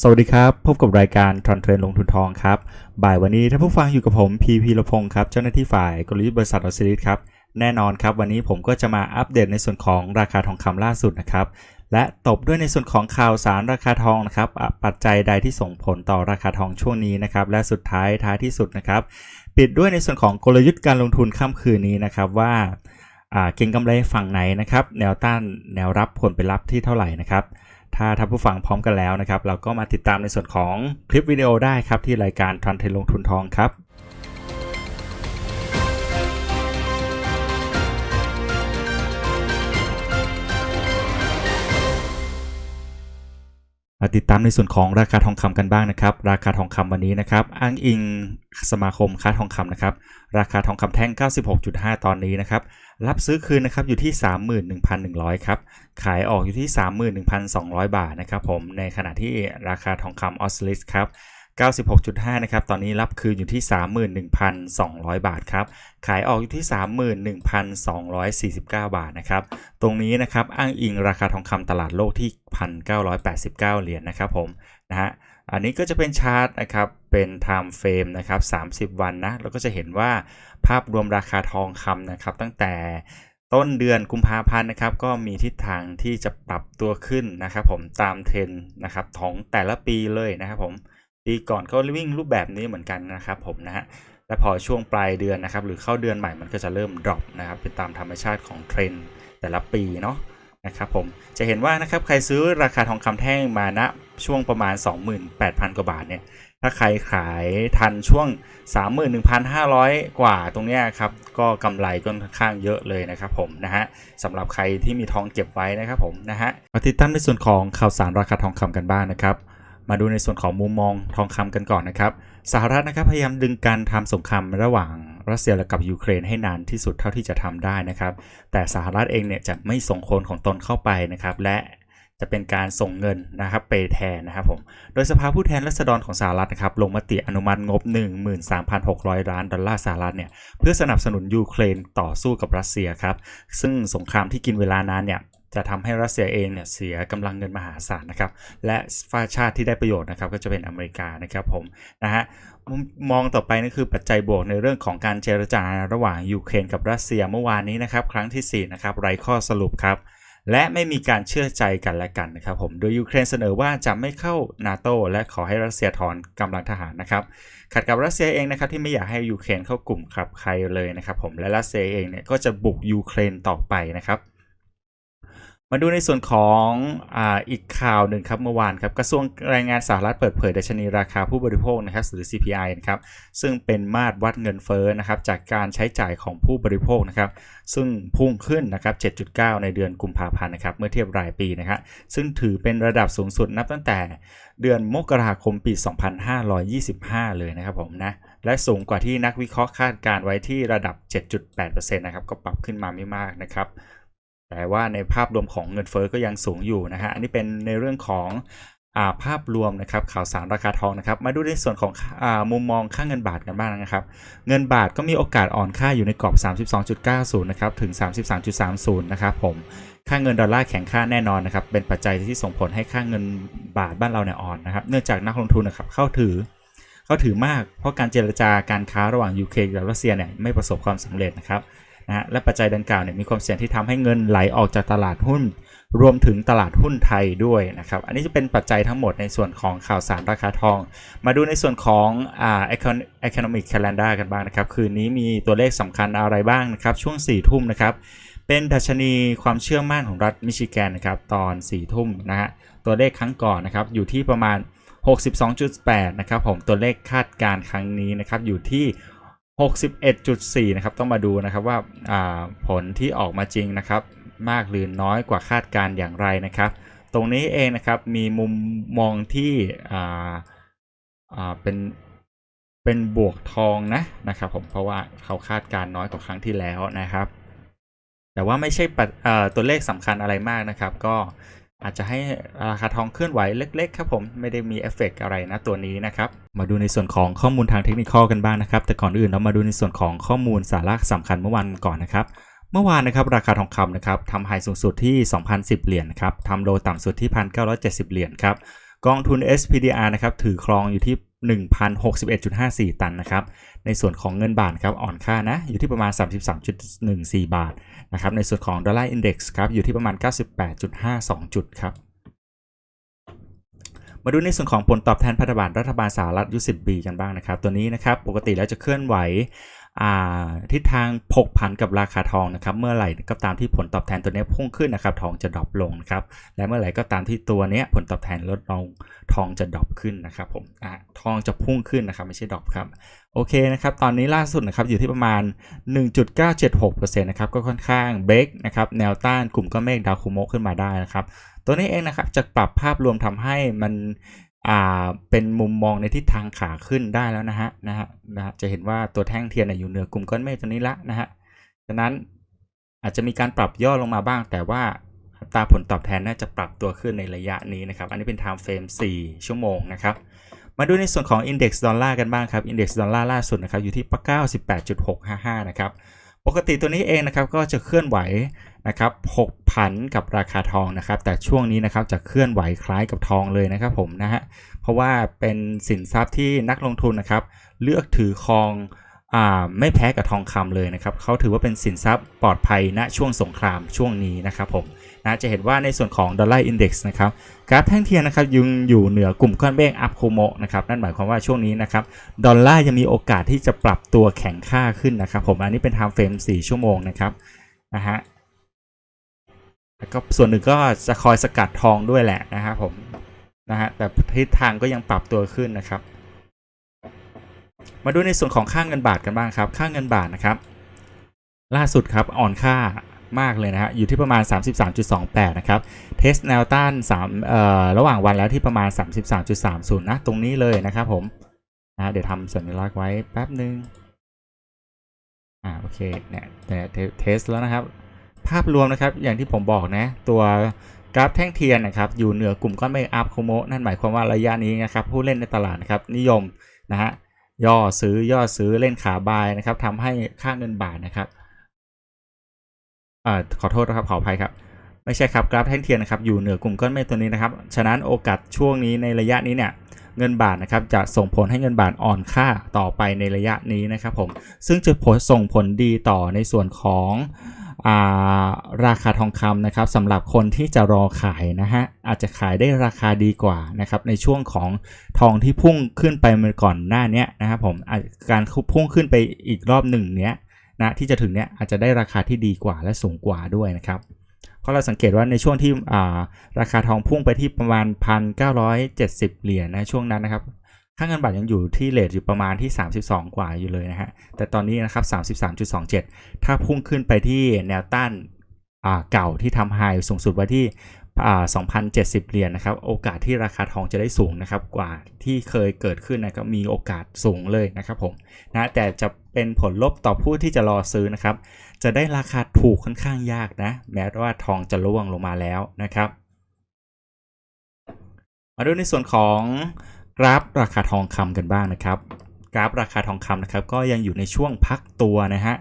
สวัสดีครับ พบกับรายการทรอนเทรนลงทุนทองครับ บ่ายวันนี้ถ้าผู้ฟังอยู่กับผมพีพีรพงศ์ครับ เจ้าหน้าที่ฝ่ายกลยุทธ์บริษัทออสซิลิสครับ แน่นอนครับ วันนี้ผมก็จะมาอัปเดตในส่วนของราคาทองคำล่าสุดนะครับ และตบด้วยในส่วนของข่าวสารราคาทองนะครับ ปัจจัยใดที่ส่งผลต่อราคาทองช่วงนี้นะครับ และสุดท้ายท้ายที่สุดนะครับ ปิดด้วยในส่วนของกลยุทธ์การลงทุนค่ำคืนนี้นะครับว่าอ่าเก็งกำไรฝั่งไหนนะครับ แนวต้านแนวรับผลไปรับที่เท่าไหร่นะครับ ถ้าท่านผู้ฟังพร้อมกันแล้วนะครับ เราก็มาติดตามในส่วนของคลิปวิดีโอได้ครับ ที่รายการทันเทนลงทุนทองครับมาติดตามในส่วนของราคาทองคำกันบ้างนะครับ ราคาทองคำวันนี้นะครับ อ้างอิงสมาคมค้าทองคำนะครับ ราคาทองคำแท่ง 96.5 ตอนนี้นะครับ รับซื้อคืนนะครับอยู่ที่ 31,100 ครับ ขายออกอยู่ที่ 31,200 บาทนะครับผม ในขณะที่ราคาทองคำออสลิสครับ 96.5 นะครับ ตอนนี้รับคืนอยู่ที่ 31,200 บาทครับ ขายออกอยู่ที่ 31,249 บาทนะครับ ตรงนี้นะครับ อ้างอิงราคาทองคำตลาดโลกที่ 1,989 เหรียญนะครับผม นะฮะ อันนี้ก็จะเป็นชาร์ตนะครับเป็น time frame นะครับ 30 วันนะเราก็จะเห็นว่าภาพรวมราคาทองคำนะครับ ตั้งแต่ต้นเดือนกุมภาพันธ์นะครับ ก็มีทิศทางที่จะปรับตัวขึ้นนะครับ ผมตามเทรนด์นะครับของแต่ละปีเลยนะครับ ผมปีก่อนก็วิ่งรูปแบบนี้เหมือนกันนะครับ ผมนะฮะและพอช่วงปลายเดือนนะครับ หรือเข้าเดือนใหม่มันก็จะเริ่มดรอปนะครับเป็นตามธรรมชาติของเทรนด์แต่ละปีเนาะนะครับผมจะเห็นว่านะครับใครซื้อราคาทองคำแท่งมาณ ช่วงประมาณ 28,000 กว่าบาทเนี่ย ถ้าใครขายทันช่วง 31,500 กว่าตรงเนี้ยครับ ก็กำไรก็ค่อนข้างเยอะเลยนะครับผมนะฮะสำหรับใครที่มีทองเก็บไว้นะครับผมนะฮะมาติดตามในส่วนของข่าวสารราคาทองคำกันบ้างนะครับมาดูในส่วนของมุมมองทองคำกันก่อนนะครับ สหรัฐนะครับพยายามดึงการทำสงครามระหว่างรัสเซียและกับยูเครนให้นานที่สุดเท่าที่จะทำได้นะครับ แต่สหรัฐเองเนี่ยจะไม่ส่งคนของตนเข้าไปนะครับ และ จะเป็นการส่งเงินนะครับไปแทนนะครับผม โดยสภาผู้แทนราษฎรของสหรัฐนะครับลงมติอนุมัติงบ 13,600 ล้านดอลลาร์สหรัฐเนี่ยเพื่อสนับสนุนยูเครนต่อสู้กับรัสเซียครับซึ่งสงครามที่กินเวลานานเนี่ยจะทำให้รัสเซียเองเนี่ยเสียกำลังเงินมหาศาลนะครับ และฝ่ายชาติที่ได้ประโยชน์นะครับก็จะเป็นอเมริกานะครับผมนะฮะมุมมองต่อไปนั่นคือปัจจัยบวกในเรื่องของการเจรจาระหว่างยูเครนกับรัสเซียเมื่อวานนี้นะครับ ครั้งที่4นะครับไร้ข้อสรุปครับ และไม่มีการเชื่อใจกันและกันนะครับผมโดยยูเครนเสนอว่าจะไม่เข้านาโตและขอให้รัสเซียถอนกำลังทหารนะครับขัดกับรัสเซียเองนะครับที่ไม่อยากให้ยูเครนเข้ากลุ่มขับใครเลยนะครับผมและรัสเซียเองเนี่ยก็จะบุกยูเครนต่อไปนะครับ มาดูในส่วนของออีกข่าวหนึ่งครับเมื่อวานครับกระทรวงแรงงานสหรัฐเปิดเผยดัชนีราคาผู้บริโภคนะครับหรือ CPI นะครับซึ่งเป็นมาตรวัดเงินเฟ้อนะครับจากการใช้จ่ายของผู้บริโภคนะครับซึ่งพุ่งขึ้นนะครับ 7.9 ในเดือนกุมภาพันธ์นะครับเมื่อเทียบรายปีนะครับซึ่งถือเป็นระดับสูงสุดนับตั้งแต่เดือนมกราคมปี 2525 เลยนะครับผมนะและสูงกว่าที่นักวิเคราะห์คาดการไว้ที่ระดับ 7.8%นะครับก็ปรับขึ้นมาไม่มากนะครับ แต่ว่าในภาพรวมของเงินเฟอ้อก็ยังสูงอยู่นะฮะ อันนี้เป็นในเรื่องของอาภาพรวมนะครับข่าวสารราคาทองนะครับ มาดูในส่วนของอมุมมองค่าเงินบาทกันบ้างนะครับ เงินบาทก็มีโอกาสอ่อนค่าอยู่ในกรอบ 32.90 นะครับ ถึง 33.30 นะครับผม ค่าเงินดอลลาร์แข็งค่าแน่นอนนะครับ เป็นปัจจัยที่ส่งผลให้ค่าเงินบาทบ้านเราเนี่ยอ่อนนะครับ เนื่องจากนักลงทุนนะครับเข้าถือเข้าถือมากเพราะการเจรจาการค้าระหว่างยูเครนกับรัสเซียเนี่ยไม่ประสบความสำเร็จนะครับ นะและปัจจัยดังกล่าวเนี่ยมีความเสี่ยงที่ทำให้เงินไหลออกจากตลาดหุ้น รวมถึงตลาดหุ้นไทยด้วยนะครับ อันนี้จะเป็นปัจจัยทั้งหมดในส่วนของข่าวสารราคาทอง มาดูในส่วนของอ่า economic calendar กันบ้างนะครับ คืนนี้มีตัวเลขสำคัญอะไรบ้างนะครับ ช่วง4ี่ทุ่มนะครับ เป็นดัชนีความเชื่อมั่นของรัฐมิชิแกนนะครับ ตอน4ี่ทุ่มนะฮะ ตัวเลขครั้งก่อนนะครับ อยู่ที่ประมาณ 62.8 นะครับผม ตัวเลขคาดการครั้งนี้นะครับ อยู่ที่ 61.4 นะครับ ต้องมาดูนะครับว่าาผลที่ออกมาจริงนะครับ มากหรือน้อยกว่าคาดการอย่างไรนะครับ ตรงนี้เองนะครับมีมุมมองที่เป็นเป็นบวกทองนะนะครับ ผมเพราะว่าเขาคาดการน้อยกว่าครั้งที่แล้วนะครับ แต่ว่าไม่ใช่ตัวเลขสำคัญอะไรมากนะครับ ก็ อาจจะให้ราคาทองเคลื่อนไหวเล็ก ๆ ครับผมไม่ได้มีเอฟเฟกต์อะไรนะตัวนี้นะครับ มาดูในส่วนของข้อมูลทางเทคนิคกันบ้างนะครับ แต่ก่อนอื่นเรามาดูในส่วนของข้อมูลสาระสำคัญเมื่อวานก่อนนะครับ เมื่อวานนะครับราคาทองคำนะครับทำไฮสูงสุดที่ 2,010 เหรียญครับทำโลต่ำสุดที่ 1,970 เหรียญครับกองทุน SPDR นะครับถือครองอยู่ที่ 1,061.54 ตันนะครับ ในส่วนของเงินบาทครับอ่อนค่านะอยู่ที่ประมาณ 33.14 บาทนะครับในส่วนของดอลลาร์อินด็กซ์ครับอยู่ที่ประมาณ 98.52 จุดครับมาดูในส่วนของผลตอบแทนพันธบัตรรัฐบาลสหรัฐยุ10ปีกันบ้างนะครับ ตัวนี้นะครับปกติแล้วจะเคลื่อนไหวทิศทางผกผันกับราคาทองนะครับ เมื่อไหร่ก็ตามที่ผลตอบแทนตัวนี้พุ่งขึ้นนะครับ ทองจะดรอปลงครับ และเมื่อไหร่ก็ตามที่ตัวนี้ผลตอบแทนลดลงทองจะดรอปขึ้นนะครับผมอะทองจะพุ่งขึ้นนะครับ ไม่ใช่ดรอปครับ โอเคนะครับ ตอนนี้ล่าสุดนะครับอยู่ที่ประมาณ 1.976%นะครับ ก็ค่อนข้างเบรกนะครับ แนวต้านกลุ่มก้อนเมฆดาวคุโมขึ้นมาได้นะครับ ตัวนี้เองนะครับจะปรับภาพรวมทำให้มันอ่าเป็นมุมมองในทิศทางขาขึ้นได้แล้วนะฮะนะฮะนะฮะจะเห็นว่าตัวแท่งเทียนอยู่เหนือกลุ่มก้อนเมฆตัวนี้ละนะฮะฉะนั้นอาจจะมีการปรับย่อลงมาบ้าง แต่ว่าอัตราผลตอบแทนน่าจะปรับตัวขึ้นในระยะนี้นะครับ อันนี้เป็น time frame 4 ชั่วโมงนะครับ มาดูในส่วนของ Index ดอลลาร์กันบ้างครับ Index ดอลลาร์ล่าสุดนะครับอยู่ที่ 98.655 นะครับ ปกติตัวนี้เองนะครับก็จะเคลื่อนไหวนะครับผกผันกับราคาทองนะครับ แต่ช่วงนี้นะครับจะเคลื่อนไหวคล้ายกับทองเลยนะครับผมนะฮะ เพราะว่าเป็นสินทรัพย์ที่นักลงทุนนะครับเลือกถือครองอ่าไม่แพ้กับทองคำเลยนะครับเขาถือว่าเป็นสินทรัพย์ปลอดภัยณช่วงสงครามช่วงนี้นะครับผม นะจะเห็นว่าในส่วนของดอลลาร์อินเด็กซ์นะครับกราฟแท่งเทียนนะครับยังอยู่เหนือกลุ่มก้อนเมฆอัพโคโมนะครับนั่นหมายความว่าช่วงนี้นะครับดอลลาร์ยังมีโอกาสที่จะปรับตัวแข็งค่าขึ้นนะครับผมอันนี้เป็น time frame 4ชั่วโมงนะครับนะฮะแล้วก็ส่วนหนึ่งก็จะคอยสกัดทองด้วยแหละนะครับผมนะฮะแต่ทิศทางก็ยังปรับตัวขึ้นนะครับ มาดูในส่วนของค่างเงินบาทกันบ้างครับ ค่างเงินบาทนะครับ ล่าสุดครับอ่อนค่า มากเลยนะฮะ อยู่ที่ประมาณ 33.28 นะครับ เทสแนวต้าน3เอ่อระหว่างวันแล้วที่ประมาณ 33.30 นะ ตรงนี้เลยนะครับผมนะเดี๋ยวทำสัญลักษณ์ไว้แป๊บหนึ่งอ่าโอเคเนี่ยเนี่ยเทสแล้วนะครับ ภาพรวมนะครับอย่างที่ผมบอกนะ ตัวกราฟแท่งเทียนนะครับอยู่เหนือกลุ่มก้อนเมฆอัพโคโมนั่นหมายความว่าระยะนี้นะครับผู้เล่นในตลาดนะครับนิยมนะฮะย่อซื้อย่อซื้อเล่นขาบายนะครับทำให้ค่าเงินบาทนะครับ อ่าขอโทษนะครับขออภัยครับไม่ใช่ครับกราฟแท่งเทียนนะครับอยู่เหนือกลุ่มก้อนเมฆตัวนี้นะครับฉะนั้นโอกาสช่วงนี้ในระยะนี้เนี่ยเงินบาทนะครับจะส่งผลให้เงินบาทอ่อนค่าต่อไปในระยะนี้นะครับผมซึ่งจะผลส่งผลดีต่อในส่วนของาราคาทองคำนะครับสำหรับคนที่จะรอขายนะฮะอาจจะขายได้ราคาดีกว่านะครับในช่วงของทองที่พุ่งขึ้นไปเมื่อก่อนหน้านี้นะครับผมการพุ่งขึ้นไปอีกรอบหนึ่งเนี้ย นะที่จะถึงเนี้ยอาจจะได้ราคาที่ดีกว่าและสูงกว่าด้วยนะครับเพราะเราสังเกตว่าในช่วงที่อ่าราคาทองพุ่งไปที่ประมาณ 1,970 เหรียญนะช่วงนั้นนะครับค่าเงินบาทยังอยู่ที่เลทอยู่ประมาณที่ 32 กว่าอยู่เลยนะฮะ แต่ตอนนี้นะครับ 33.27 ถ้าพุ่งขึ้นไปที่แนวต้านอ่าเก่าที่ทำไฮสูงสุดไว้ที่ 2,070 เหรียญนะครับ โอกาสที่ราคาทองจะได้สูงนะครับ กว่าที่เคยเกิดขึ้นนะครับมีโอกาสสูงเลยนะครับผมนะแต่จะเป็นผลลบต่อผู้ที่จะรอซื้อนะครับ จะได้ราคาถูกค่อนข้างยากนะ แม้ว่าทองจะร่วงลงมาแล้วนะครับมาดูในส่วนของกราฟราคาทองคำกันบ้างนะครับ กราฟราคาทองคำนะครับ ก็ยังอยู่ในช่วงพักตัวนะฮะ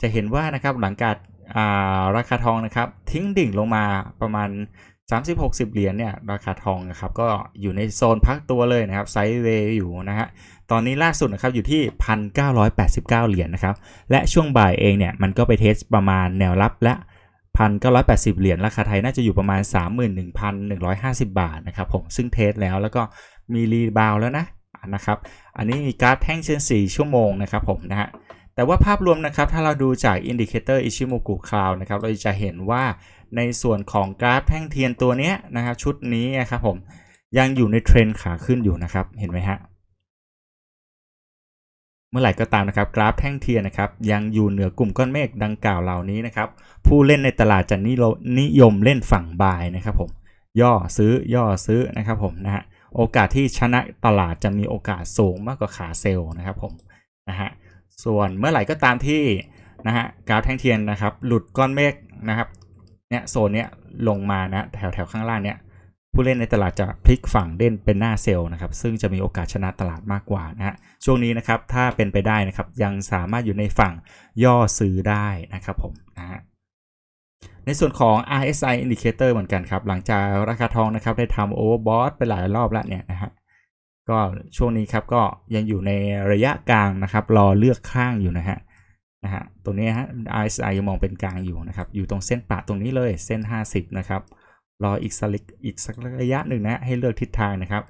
จะเห็นว่านะครับหลังจากอ่าราคาทองนะครับ ทิ้งดิ่งลงมาประมาณ 30-60 เหรียญเนี่ยราคาทองนะครับก็อยู่ในโซนพักตัวเลยนะครับไซด์เวย์อยู่นะฮะตอนนี้ล่าสุดนะครับอยู่ที่ 1,989 เหรียญนะครับและช่วงบ่ายเองเนี่ยมันก็ไปเทสประมาณแนวรับและ1,980 เหรียญราคาไทยน่าจะอยู่ประมาณ 31,150 บาทนะครับผมซึ่งเทสแล้วแล้วก็มีรีบาวแล้วนะนะครับอันนี้มีกราฟแท่งเชิน4ชั่วโมงนะครับผมนะฮะ แต่ว่าภาพรวมนะครับ ถ้าเราดูจากอินดิเคเตอร์อิชิโมกุคลาวนะครับ เราจะเห็นว่าในส่วนของกราฟแท่งเทียนตัวนี้นะครับ ชุดนี้นะครับผมยังอยู่ในเทรนขาขึ้นอยู่นะครับ เห็นไหมฮะเมื่อไหร่ก็ตามนะครับกราฟแท่งเทียนนะครับยังอยู่เหนือกลุ่มก้อนเมฆดังกล่าวเหล่านี้นะครับผู้เล่นในตลาดจะนิโลนิยมเล่นฝั่งบายนะครับผมย่อซื้อย่อซื้อนะครับผมนะฮะโอกาสที่ชนะตลาดจะมีโอกาสสูงมากกว่าขาเซลล์นะครับผมนะฮะ ส่วนเมื่อไหร่ก็ตามที่นะฮะกราฟแท่งเทียนนะครับ หลุดก้อนเมฆนะครับเนี่ยโซนเนี้ยลงมานะแถวแถวข้างล่างเนี่ยผู้เล่นในตลาดจะพลิกฝั่งเล่นเป็นหน้าเซลล์นะครับ ซึ่งจะมีโอกาสชนะตลาดมากกว่านะฮะช่วงนี้นะครับถ้าเป็นไปได้นะครับยังสามารถอยู่ในฝั่งย่อซื้อได้นะครับผมนะฮะในส่วนของ RSI indicator เหมือนกันครับ หลังจากราคาทองนะครับได้ทำ overbought ไปหลายรอบแล้วเนี่ยนะฮะ ก็ช่วงนี้ครับก็ยังอยู่ในระยะกลางนะครับรอเลือกข้างอยู่นะฮะนะฮะตรงนี้ฮะ RSI ยังมองเป็นกลางอยู่นะครับอยู่ตรงเส้นปะตรงนี้เลยเส้น 50 นะครับรออีกสักอีกสักระยะหนึ่งนะให้เลือกทิศทางนะครับ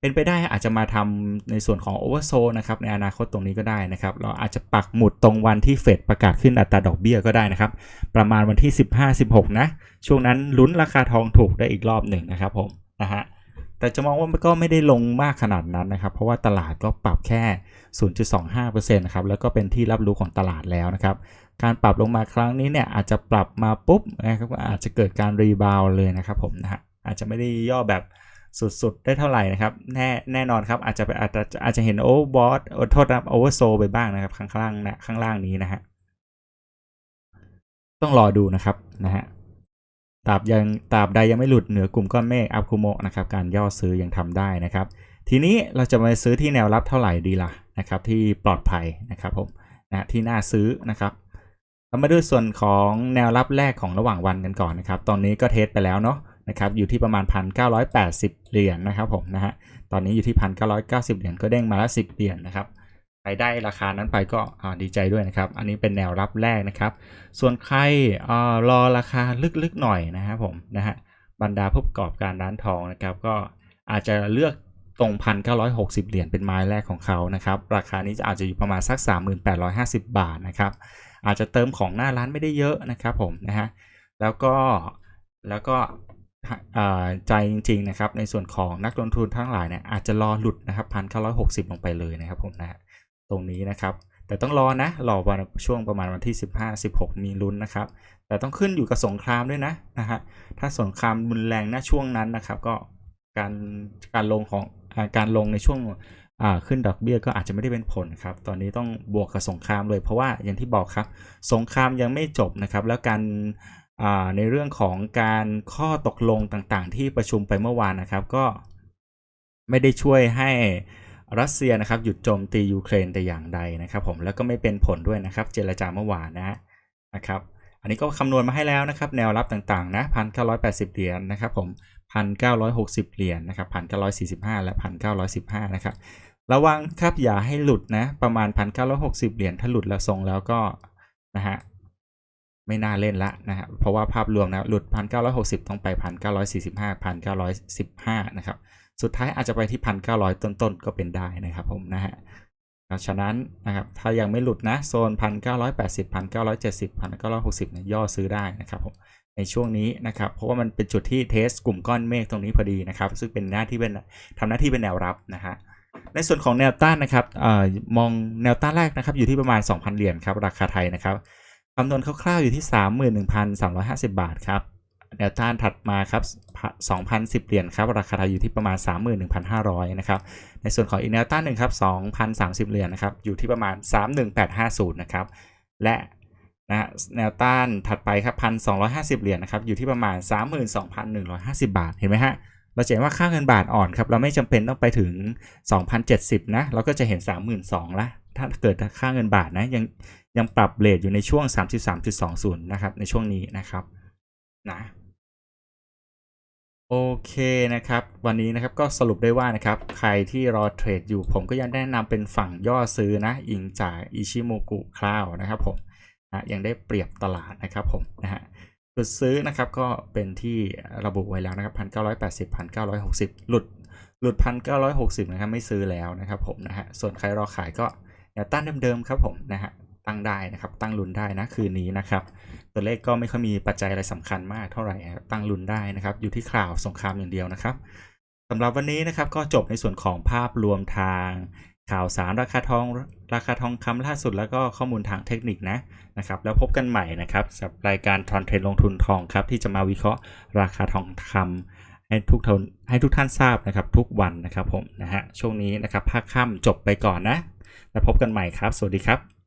เป็นไปได้อาจจะมาทำในส่วนของ oversold นะครับในอนาคตตรงนี้ก็ได้นะครับ เราอาจจะปักหมุดตรงวันที่เฟดประกาศขึ้นอัตราดอกเบี้ยก็ได้นะครับ ประมาณวันที่ 15-16 นะ ช่วงนั้นลุ้นราคาทองถูกได้อีกรอบหนึ่งนะครับผมนะฮะ แต่จะมองว่ามันก็ไม่ได้ลงมากขนาดนั้นนะครับ เพราะว่าตลาดก็ปรับแค่ 0.25%นะครับแล้วก็เป็นที่รับรู้ของตลาดแล้วนะครับ การปรับลงมาครั้งนี้เนี่ยอาจจะปรับมาปุ๊บนะครับก็อาจจะเกิดการรีบาวเลยนะครับผมนะฮะอาจจะไม่ได้ย่อแบบสุดๆ ได้เท่าไหร่นะครับแน่แน่นอนครับอาจจะไปอาจจะอาจจะเห็นโอเวอร์บอทโทษนะครับโอเวอร์โซไปบ้างนะครับข้างล่างนะข้างล่างนี้นะฮะต้องรอดูนะครับนะฮะ ตราบยังตราบใดยังไม่หลุดเหนือกลุ่มก้อนเมฆอัพคุโมนะครับการย่อซื้อยังทำได้นะครับ ทีนี้เราจะมาซื้อที่แนวรับเท่าไหร่ดีล่ะนะครับ ที่ปลอดภัยนะครับผมนะที่น่าซื้อนะครับเรามาดูส่วนของแนวรับแรกของระหว่างวันกันก่อนนะครับ ตอนนี้ก็เทสไปแล้วเนาะนะครับอยู่ที่ประมาณ 1,980 เหรียญนะครับผมนะฮะตอนนี้อยู่ที่ 1,990 เหรียญก็เด้งมาละ10 เหรียญนะครับ ใครได้ราคานั้นไปก็ดีใจด้วยนะครับ อันนี้เป็นแนวรับแรกนะครับ ส่วนใครอรอราคาลึกๆหน่อยนะครับผมนะฮะบรรดาผู้ประกอบการร้านทองนะครับ ก็อาจจะเลือกตรง1,960เหรียญเป็นไม้แรกของเขานะครับ ราคานี้จะอาจจะอยู่ประมาณสัก3,850บาทนะครับ อาจจะเติมของหน้าร้านไม่ได้เยอะนะครับผมนะฮะแล้วก็แล้วก็ใจจริงๆนะครับในส่วนของนักลงทุนทั้งหลายเนี่ยอาจจะรอหลุดนะครับพันเก้าร้อยหกสิบลงไปเลยนะครับผมนะฮะ ตรงนี้นะครับ แต่ต้องรอนะรอวันช่วงประมาณวันที่ 15 16 มีลุ้นนะครับ แต่ต้องขึ้นอยู่กับสงครามด้วยนะนะฮะถ้าสงครามรุนแรงณช่วงนั้นนะครับ ก็การการลงของอาการลงในช่วงขึ้นดอกเบี้ยก็อาจจะไม่ได้เป็นผลครับ ตอนนี้ต้องบวกกับสงครามเลย เพราะว่าอย่างที่บอกครับ สงครามยังไม่จบนะครับ แล้วการในเรื่องของการข้อตกลงต่างๆ ที่ประชุมไปเมื่อวานนะครับ ก็ไม่ได้ช่วยให้ รัสเซียนะครับหยุดโจมตียูเครนแต่อย่างใดนะครับผมแล้วก็ไม่เป็นผลด้วยนะครับ เจรจาเมื่อวานนะนะครับ อันนี้ก็คำนวณมาให้แล้วนะครับ แนวรับต่างๆนะพันเก้าร้อยแปดสิบเหรียญนะครับผมพันเก้าร้อยหกสิบเหรียญนะครับพันเก้าร้อยสี่สิบห้าและพันเก้าร้อยสิบห้านะครับระวังครับอย่าให้หลุดนะประมาณพันเก้าร้อยหกสิบเหรียญถ้าหลุดแล้วทรงแล้วก็นะฮะไม่น่าเล่นละนะฮะเพราะว่าภาพรวมนะหลุด1,960ต้องไป1,945 1,915นะครับ สุดท้ายอาจจะไปที่1,900ต้นๆ ก็เป็นได้นะครับผมนะฮะฉะนั้นนะครับถ้ายังไม่หลุดนะโซน1,980 1,970 1,960เก้าร้อยเจ็ดสิบพันเก้าร้อยย่อซื้อได้นะครับผมในช่วงนี้นะครับ เพราะว่ามันเป็นจุดที่เทสกลุ่มก้อนเมฆตรงนี้พอดีนะครับ ซึ่งเป็นหน้าที่เป็นทำหน้าที่เป็นแนวรับนะฮะในส่วนของแนวต้านนะครับอมองแนวต้านแรกนะครับ อยู่ที่ประมาณ 2,000 เหรียญครับ ราคาไทยนะครับคำนวณคร่าวๆอยู่ที่ 31,350 บาทครับ แนวต้านถัดมาครับ2,010 เหรียญครับ ราคาไทยอยู่ที่ประมาณ 31,500 นะครับ ในส่วนของอีกแนวต้านหนึ่งครับ2,030 เหรียญนะครับ อยู่ที่ประมาณ 31850 นะครับ และนะแนวต้านถัดไปครับ 1,250 เหรียญนะครับ อยู่ที่ประมาณ 32,150 บาท เห็นไหมฮะ เราจะเห็นว่าค่าเงินบาทอ่อนครับ เราไม่จำเป็นต้องไปถึง 2,070 นะ เราก็จะเห็น 32,000ละ ถ้าเกิดค่าเงินบาทนะยังยังปรับเลทอยู่ในช่วง 33.20 นะครับ ในช่วงนี้นะครับ นะ โอเคนะครับ วันนี้นะครับก็สรุปได้ว่านะครับ ใครที่รอเทรดอยู่ผมก็ยังแนะนำเป็นฝั่งย่อซื้อนะ อิงจากอิชิโมกุคลาวนะครับผมนะยังได้เปรียบตลาดนะครับผมนะฮะจุดซื้อนะครับก็เป็นที่ระบุไว้แล้วนะครับพันเก้าร้อยแปดสิบพันเก้าร้อยหกสิบหลุดหลุดพันเก้าร้อยหกสิบนะครับไม่ซื้อแล้วนะครับผมนะฮะส่วนใครรอขายก็แนวต้านเดิมๆครับผมนะฮะ ตั้งได้นะครับ ตั้งลุนได้นะคืนนี้นะครับ ตัวเลขก็ไม่ค่อยมีปัจจัยอะไรสำคัญมากเท่าไหร่ตั้งลุนได้นะครับ อยู่ที่ข่าวสงครามอย่างเดียวนะครับสำหรับวันนี้นะครับก็จบในส่วนของภาพรวมทางข่าวสารราคาทองราคาทองคำล่าสุดแล้วก็ข้อมูลทางเทคนิคนะนะครับ แล้วพบกันใหม่นะครับสำหรับรายการทอนเทรนลงทุนทองครับ ที่จะมาวิเคราะห์ราคาทองคำให้ทุกทนให้ทุกท่านทราบนะครับ ทุกวันนะครับผมนะฮะช่วงนี้นะครับภาคค่ำจบไปก่อนนะ แล้วพบกันใหม่ครับ สวัสดีครับ